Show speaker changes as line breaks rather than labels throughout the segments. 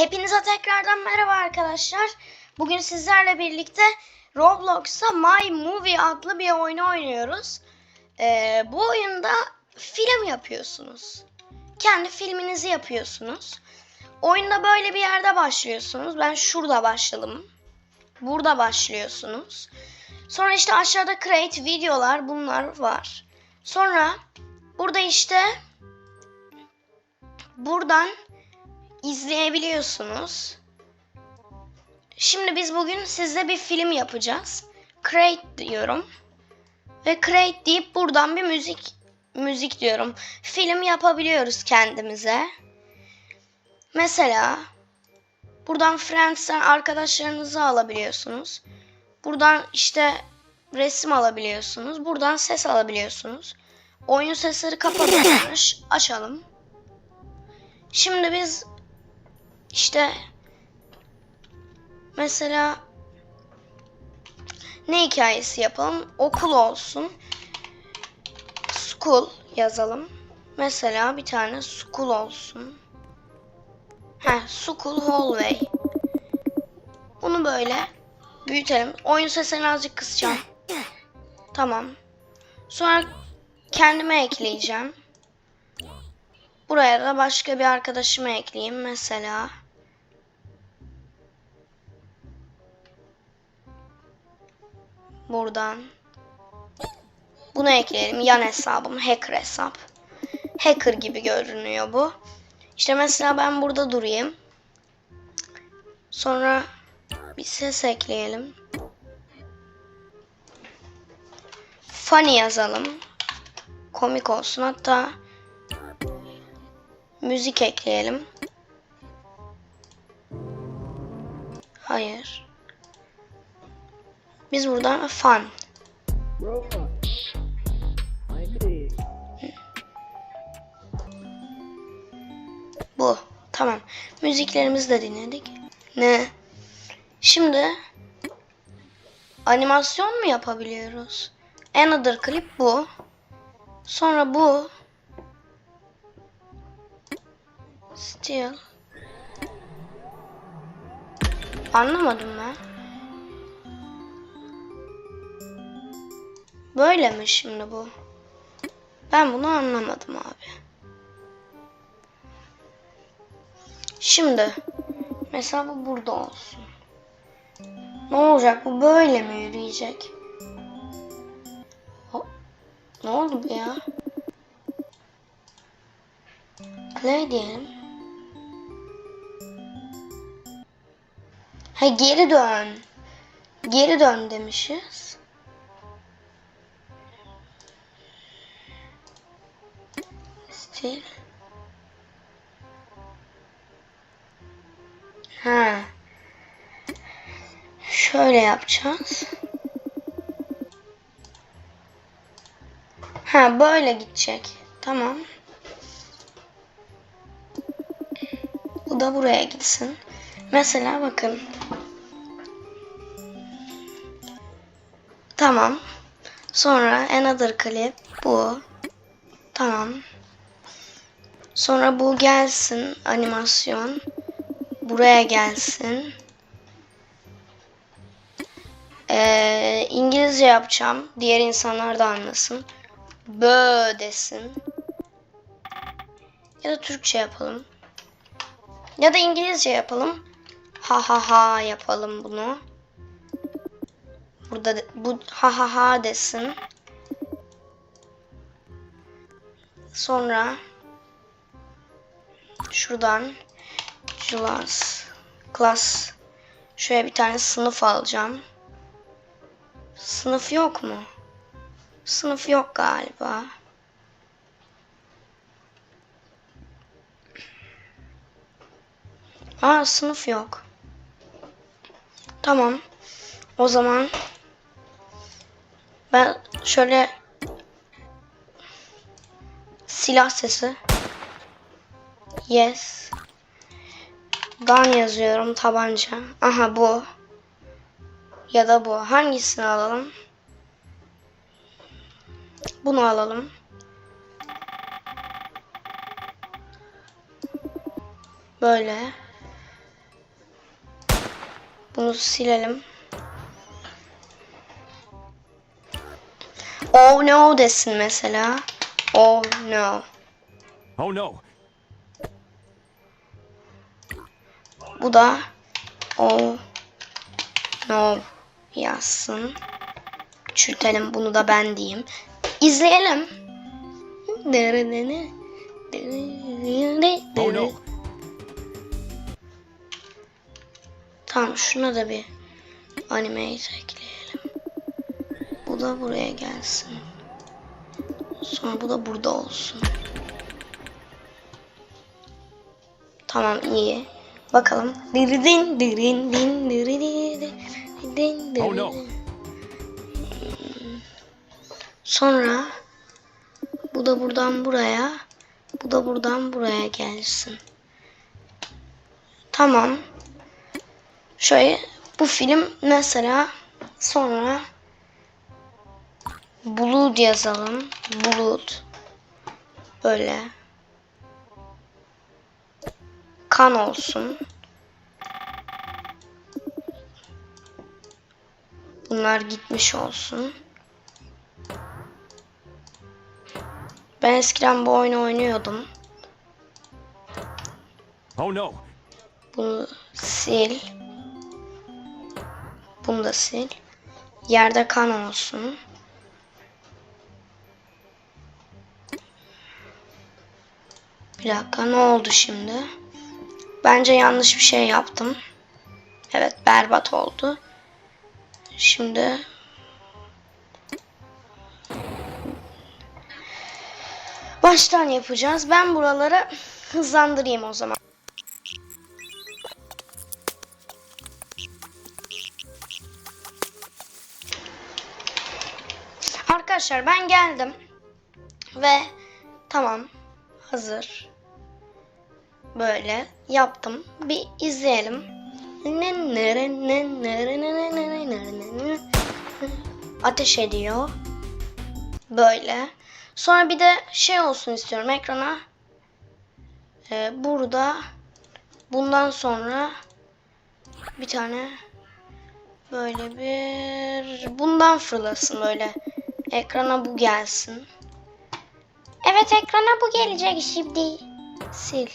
Hepinize tekrardan merhaba arkadaşlar. Bugün sizlerle birlikte Roblox'ta My Movie adlı bir oyunu oynuyoruz. Ee, bu oyunda film yapıyorsunuz. Kendi filminizi yapıyorsunuz. Oyunda böyle bir yerde başlıyorsunuz. Ben şurada başladım. Burada başlıyorsunuz. Sonra işte aşağıda create videolar bunlar var. Sonra burada işte buradan izleyebiliyorsunuz. Şimdi biz bugün sizle bir film yapacağız. Create diyorum. Ve create deyip buradan bir müzik müzik diyorum. Film yapabiliyoruz kendimize. Mesela buradan Friends'ten arkadaşlarınızı alabiliyorsunuz. Buradan işte resim alabiliyorsunuz. Buradan ses alabiliyorsunuz. Oyun sesleri kapatılmış. Açalım. Şimdi biz işte mesela ne hikayesi yapalım? Okul olsun. School yazalım. Mesela bir tane school olsun. Heh, school hallway. Bunu böyle büyütelim. Oyun sesini azıcık kısacağım. Tamam. Sonra kendime ekleyeceğim. Buraya da başka bir arkadaşımı ekleyeyim mesela. Buradan. Bunu ekleyelim. Yan hesabım. Hacker hesap. Hacker gibi görünüyor bu. İşte mesela ben burada durayım. Sonra bir ses ekleyelim. Funny yazalım. Komik olsun. Hatta müzik ekleyelim. Hayır. Biz.
Roblox. Haydi.
Bu. Tamam. Müziklerimizi de dinledik. Ne? Şimdi animasyon mu yapabiliyoruz? Another clip bu. Sonra bu. Still. Anlamadım ben. Böyle mi şimdi bu? Ben bunu anlamadım abi. Şimdi mesela bu burada olsun. Ne olacak? Bu böyle mi yürüyecek? Ho- Ne oldu bu ya? Play diyelim. Ha geri dön. Geri dön demişiz. Still. Ha. Şöyle yapacağız. Ha böyle gidecek. Tamam. Bu da buraya gitsin. Mesela bakın. Tamam. Sonra another clip bu. Tamam. Sonra bu gelsin animasyon. Buraya gelsin. Ee, İngilizce yapacağım. Diğer insanlar da anlasın. Bö desin. Ya da Türkçe yapalım. Ya da İngilizce yapalım. Ha ha ha yapalım bunu. Burada de- bu ha ha ha desin. Sonra şuradan class class şöyle bir tane sınıf alacağım. Sınıf yok mu? Sınıf yok galiba. Aa sınıf yok. Tamam. O zaman ben şöyle silah sesi Yes. Gun yazıyorum tabanca. Aha bu. Ya da bu. Hangisini alalım? Bunu alalım. Böyle. Bunu silelim. Oh no desin mesela. Oh no.
Oh no.
Bu da oh no yazsın. Küçültelim bunu da ben diyeyim. İzleyelim.
Oh no.
Tamam şuna da bir animate ekleyelim. Bu da buraya gelsin. Sonra bu da burada olsun. Tamam iyi. Bakalım. Diridin dirin din diridin din
Oh no.
Sonra bu da buradan buraya, bu da buradan buraya gelsin. Tamam. Şöyle bu film mesela sonra Blood yazalım. Blood. Böyle. Kan olsun. Bunlar gitmiş olsun. Ben eskiden bu oyunu oynuyordum.
Oh no.
Bunu sil. Bunu da sil. Yerde kan olsun. Bir dakika ne oldu şimdi? Bence yanlış bir şey yaptım. Evet berbat oldu. Şimdi baştan yapacağız. Ben buraları hızlandırayım o zaman. Arkadaşlar ben geldim ve tamam hazır böyle yaptım bir izleyelim ateş ediyor böyle sonra bir de şey olsun istiyorum ekrana Ee, burada bundan sonra bir tane Böyle bir bundan fırlasın böyle. Ekrana bu gelsin. Evet ekrana bu gelecek şimdi. Sil.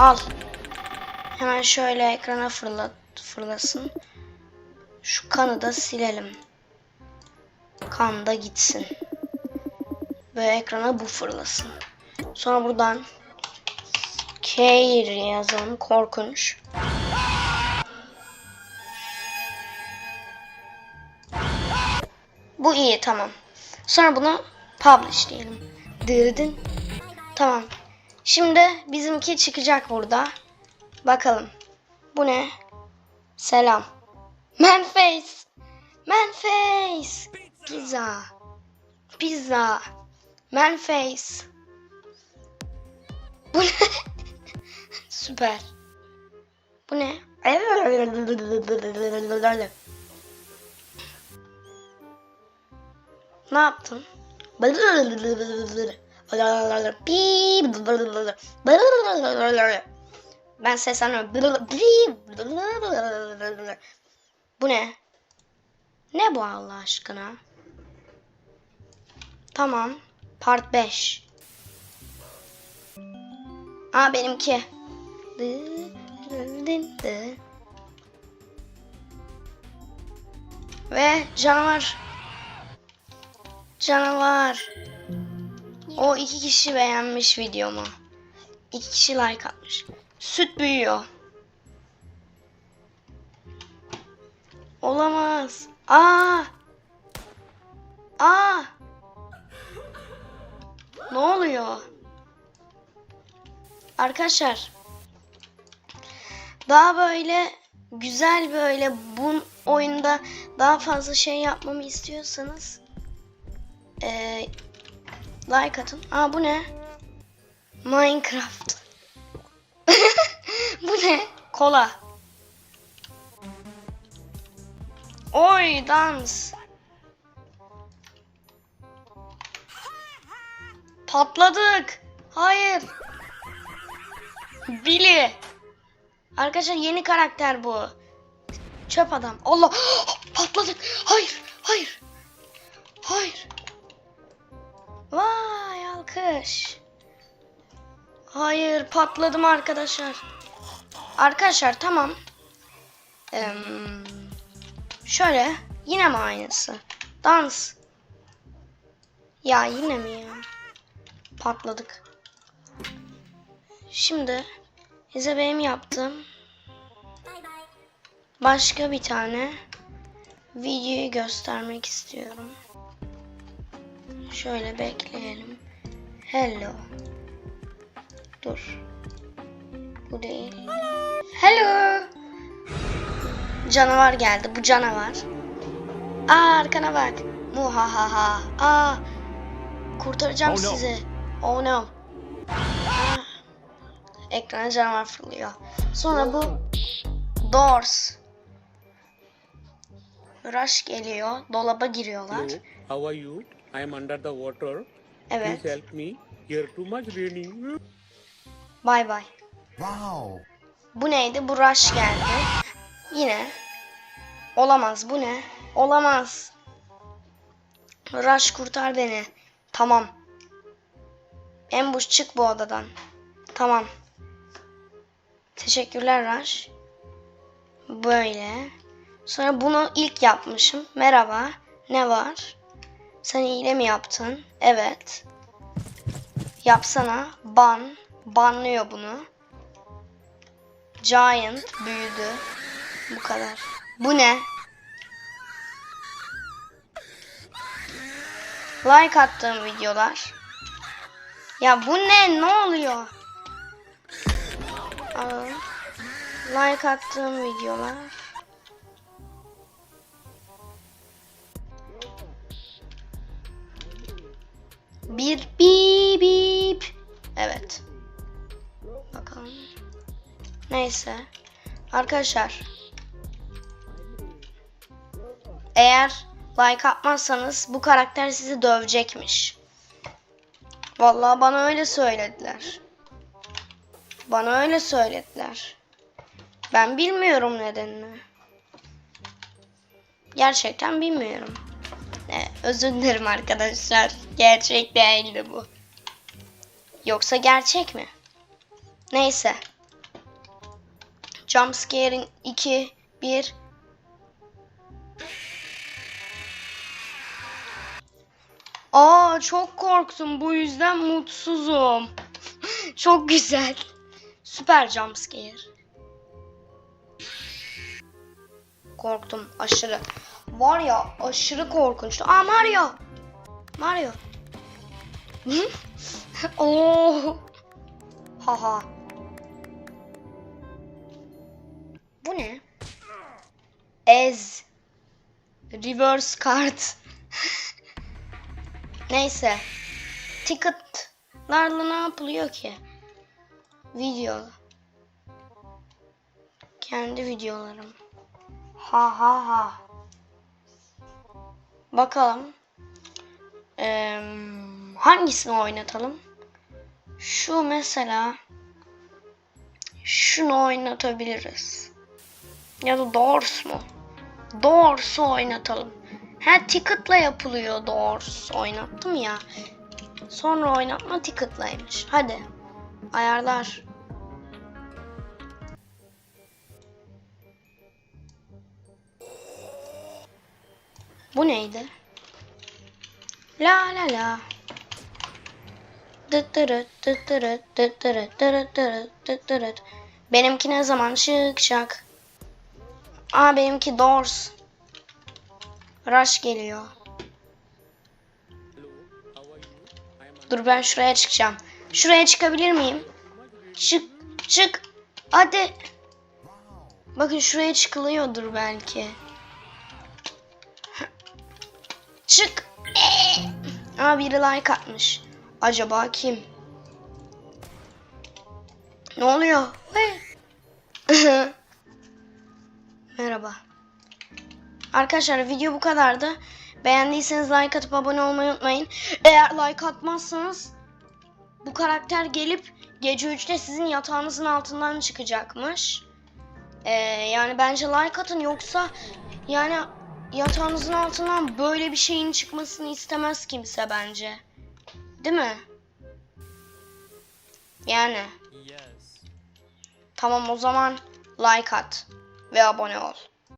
Al. Hemen şöyle ekrana fırlat fırlasın. Şu kanı da silelim. Kan da gitsin. Ve ekrana bu fırlasın. Sonra buradan Care yazalım. Korkunç. Bu iyi tamam. Sonra bunu publish diyelim. Dırdın. Tamam. Şimdi bizimki çıkacak burada. Bakalım. Bu ne? Selam. Manface. Manface. Pizza. Pizza. Manface. Bu ne? Süper. Bu ne? Ne yaptın? Ben seslenmiyorum. Bu ne? Ne bu Allah aşkına? Tamam. Part 5. Aa benimki. Ve canavar. Canavar. O iki kişi beğenmiş videomu. İki kişi like atmış. Süt büyüyor. Olamaz. Aa. Aa. Ne oluyor? Arkadaşlar daha böyle güzel böyle bu oyunda daha fazla şey yapmamı istiyorsanız eee, like atın. Aa bu ne? Minecraft. bu ne? Kola. Oy dans. Patladık. Hayır. Billy. Arkadaşlar yeni karakter bu. Çöp adam. Allah patladık. Hayır, hayır. Hayır. Vay alkış. Hayır patladım arkadaşlar. Arkadaşlar tamam. Eee, şöyle yine mi aynısı? Dans. Ya yine mi ya? Patladık. Şimdi size benim yaptığım başka bir tane videoyu göstermek istiyorum. Şöyle bekleyelim. Hello. Dur. Bu değil. Hello. Canavar geldi. Bu canavar. Aa arkana bak. Muhahaha. Aa. Kurtaracağım
Oh no.
sizi. Oh no. Ah. Ekrana canavar fırlıyor. Sonra bu Doors. Rush geliyor. Dolaba giriyorlar.
How are you? I am under the water.
Evet.
Please help me. Here too much raining.
Bay bay.
Wow.
Bu neydi? Bu Rush geldi. Yine. Olamaz. Bu ne? Olamaz. Rush kurtar beni. Tamam. Ambush çık bu odadan. Tamam. Teşekkürler Rush. Böyle. Sonra bunu ilk yapmışım. Merhaba. Ne var? Sen hile mi yaptın? Evet. Yapsana. Ban. Banlıyor bunu. Giant büyüdü. Bu kadar. Bu ne? Like attığım videolar. Ya bu ne? Ne oluyor? Aa, like attığım videolar. Bir bip bip. Evet. Bakalım. Neyse. Arkadaşlar. Eğer like atmazsanız bu karakter sizi dövecekmiş. Vallahi bana öyle söylediler. Bana öyle söylediler. Ben bilmiyorum nedenini. Gerçekten bilmiyorum. Özür dilerim arkadaşlar. Gerçek değildi bu. Yoksa gerçek mi? Neyse. Jumpscare'in 2, 1. Aa çok korktum. Bu yüzden mutsuzum. çok güzel. Süper jumpscare. Korktum aşırı. Var ya aşırı korkunçtu. Aa Mario. Mario. Oo. Haha. Bu ne? Ez. Reverse kart. Neyse. Ticketlarla ne yapılıyor ki? Video. Kendi videolarım. Ha ha ha. Bakalım. Ee, hangisini oynatalım? Şu mesela. Şunu oynatabiliriz. Ya da Doors mu? Doors'u oynatalım. Ha ticket'la yapılıyor Doors. Oynattım ya. Sonra oynatma ticket'laymış. Hadi. Ayarlar. Bu neydi? La la la. Benimki ne zaman şık şak. Aa benimki Doors. Rush geliyor. Dur ben şuraya çıkacağım. Şuraya çıkabilir miyim? Çık çık. Hadi. Bakın şuraya çıkılıyordur belki. Çık. Aa biri like atmış. Acaba kim? Ne oluyor? Merhaba. Arkadaşlar video bu kadardı. Beğendiyseniz like atıp abone olmayı unutmayın. Eğer like atmazsanız bu karakter gelip gece 3'te sizin yatağınızın altından çıkacakmış. Ee, yani bence like atın yoksa yani yatağınızın altından böyle bir şeyin çıkmasını istemez kimse bence. Değil mi? Yani
Yes.
tamam o zaman like at ve abone ol.